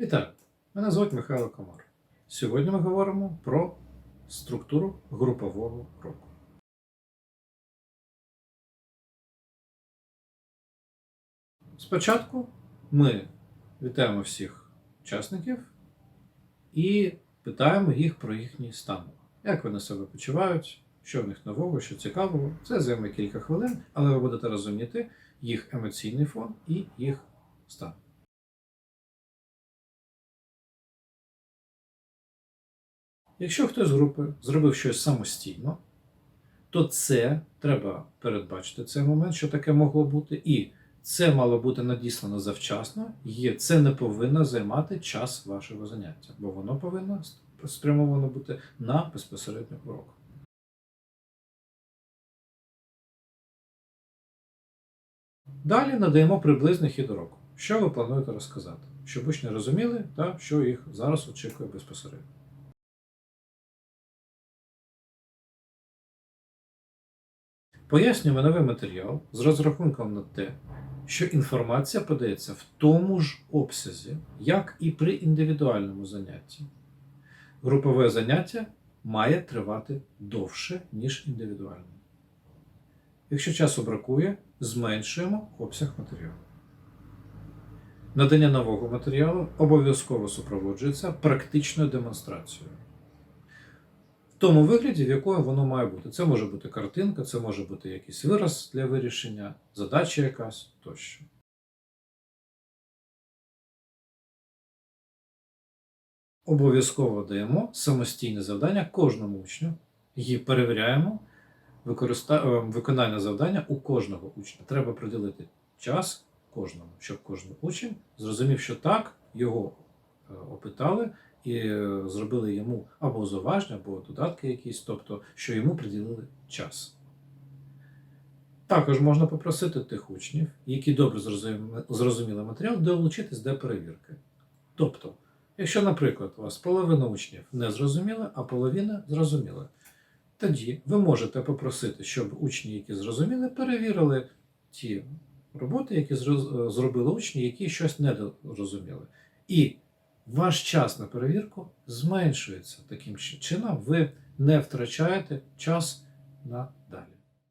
Вітаю! Мене звуть Михайло Комар. Сьогодні ми говоримо про структуру групового року. Спочатку ми вітаємо всіх учасників і питаємо їх про їхній стан. Як вони себе почувають, що в них нового, що цікавого. Це займе кілька хвилин, але ви будете розуміти їх емоційний фон і їх стан. Якщо хтось з групи зробив щось самостійно, то це треба передбачити цей момент, що таке могло бути, і це мало бути надіслано завчасно, і це не повинно займати час вашого заняття, бо воно повинно спрямовано бути на безпосередньо урок. Далі надаємо приблизний хід уроку. Що ви плануєте розказати, щоб учні розуміли, та що їх зараз очікує безпосередньо. Пояснюємо новий матеріал з розрахунком на те, що інформація подається в тому ж обсязі, як і при індивідуальному занятті. Групове заняття має тривати довше, ніж індивідуальне. Якщо часу бракує, зменшуємо обсяг матеріалу. Надання нового матеріалу обов'язково супроводжується практичною демонстрацією. Тому вигляді, в якому воно має бути. Це може бути картинка, це може бути якийсь вираз для вирішення, задача якась тощо. Обов'язково даємо самостійне завдання кожному учню і перевіряємо е, виконання завдання у кожного учня. Треба приділити час кожному, щоб кожен учень зрозумів, що так, його е, опитали і е, зробили йому або зауваження, або додатки якісь, тобто, що йому приділили час. Також можна попросити тих учнів, які добре зрозуміли матеріал, долучитись до перевірки. Тобто, якщо, наприклад, у вас половина учнів не зрозуміла, а половина зрозуміла, тоді ви можете попросити, щоб учні, які зрозуміли, перевірили ті роботи, які зробили учні, які щось не зрозуміли. І ваш час на перевірку зменшується таким чином, ви не втрачаєте час на